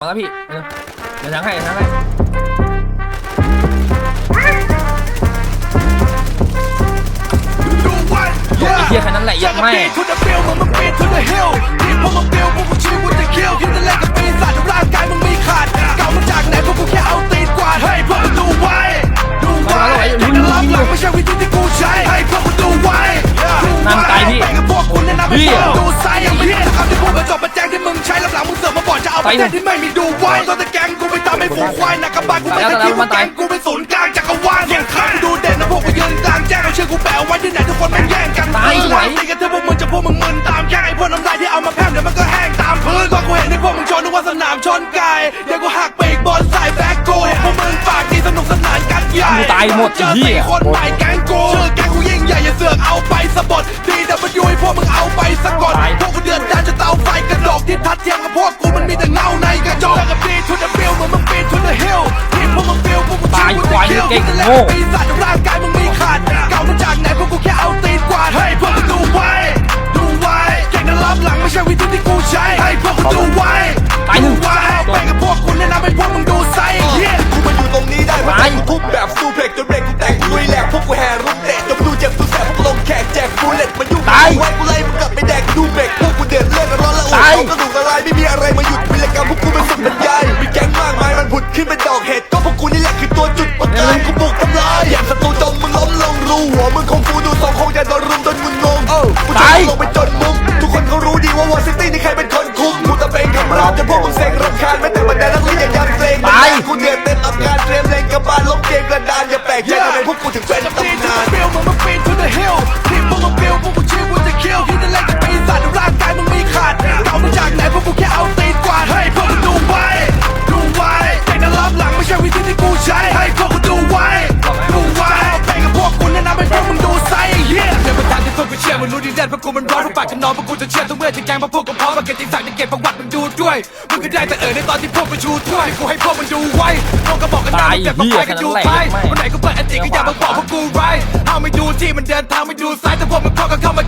มาแล้วพี่เออเดี๋ยวทั้งให้ทั้งให้ไอ้เหี้ยแค่นั้นแหละยัดแม่ to the เอาประเทศที่ไม่มีดูไว้ตัวแต่แกงกูไปตามให้ฝูงควายนักกบาลกูไม่ใช่ที่มึงแกงกูเป็นศูนย์กลางจักรวาลเสียงข้างดูเด่นนะพวกกูยืนกลางแจ้งเอาชื่อกูแปะไว้ที่ไหนทุกคนแม่งแย่งกันตายไหวตีกันเถอะพวกมึงจะพวกมึงมึนตามแย่งไอ้พวกน้ำลายที่เอามาแพร่มเดี๋ยวมันก็แห้งตามพื้นก็กูเห็นในพวกมึงชนนึกว่าสนามชนไก่เดี๋ยวกูหักปีกบอลใส่แบ็คโกเห็นพวกมึงปากดีสนุกสนานกันใหญ่กูตายหมดไอ้เจอเหี้สี่ยคนใหม่แก๊ง เก่งคิดจะโง่เล่นกับปีศาจแต่ร่างกายมึงมีขาดเก่ามาจากไหนพวกกูแค่เอาตีนกวาดให้พวกมึงดูไว้ ดูไว้เก่งนะรับหลังไม่ใช่วิธีที่กูใช้ให้พวกมึงดูไว้ตายหนึ่งดูไว้ไปกับพวกคุณแนะนำให้พวกมึงดูไซส์เหี้ยกูมาอยู่ตรงนี้ได้เพราะตายกูทุบแบบซูเพล็กจนเบรกกูแตกลุยแหลกพวกกูแห่รุมเตะจนกูดูเจ็บกูแสบพวกกูลงแขกแจกบูเลตมายุ่งตายไว้กูไล่มึงกลับไปแดกดูเบรกพวกกูเดือดเลือดร้อนและโอ้ตายเอากระดูกละลายไม่ รามจนพวกมึงเซ็งรำคาญแม้แต่บรรดานักเรียนยังเกรงตายกูเดือดเต็มอาการเตรียมเล่นกับบานลบเกมกระดานอย่าแปลกใจทำไมพวกกูถึงเป็นจะปีนตำ to นาน the bill มึงมึงปีน to the hill ที่พวกมึงบิวพวกกูชีวิตจะ kill คิดจะเล่นกับปีศาจแต่ร่างกายมึงมีขาดเก่ามาจากไหนพวกกูแค่เอาตีนกวาดให้พวกมึงดูไว้ดูไว้เก่งนะรับหลังไม่ใช่วิธีที่กูใช้ให้พวกมึงดูไว้ดูไว้ไปกับพวกคุณแนะนำให้พวกมึงดูไซส์เหี้ยเดี๋ยวประธานที่สุดกูเชื่อมึงรู้ดีแน่เพราะกูมัน ร้อนเพราะปากฉันนอนเพราะกูจะเชื่อทุกเมื่อที่แกงมาพวกกูพร้อมมาเก็บติสั่งในเก็บประวัติมึงดูด้วยมึงก็ได้แต่เออในตอนที่พวกมึงชูถ้วยกูให้พวกมึงดูไว้พวกก็บอกกันนะตายมึงเก็บเหี้มายไปกันดูแค่ไปนั้นแหละวันไหนกูเปิดอันติก็อย่ามาบอกพวกกูไรเอาไม่ดูที่มันเดินทางไม่ดูซ้ายแต่พวกมึงเข้ากันเข้ามาจัดจะเอา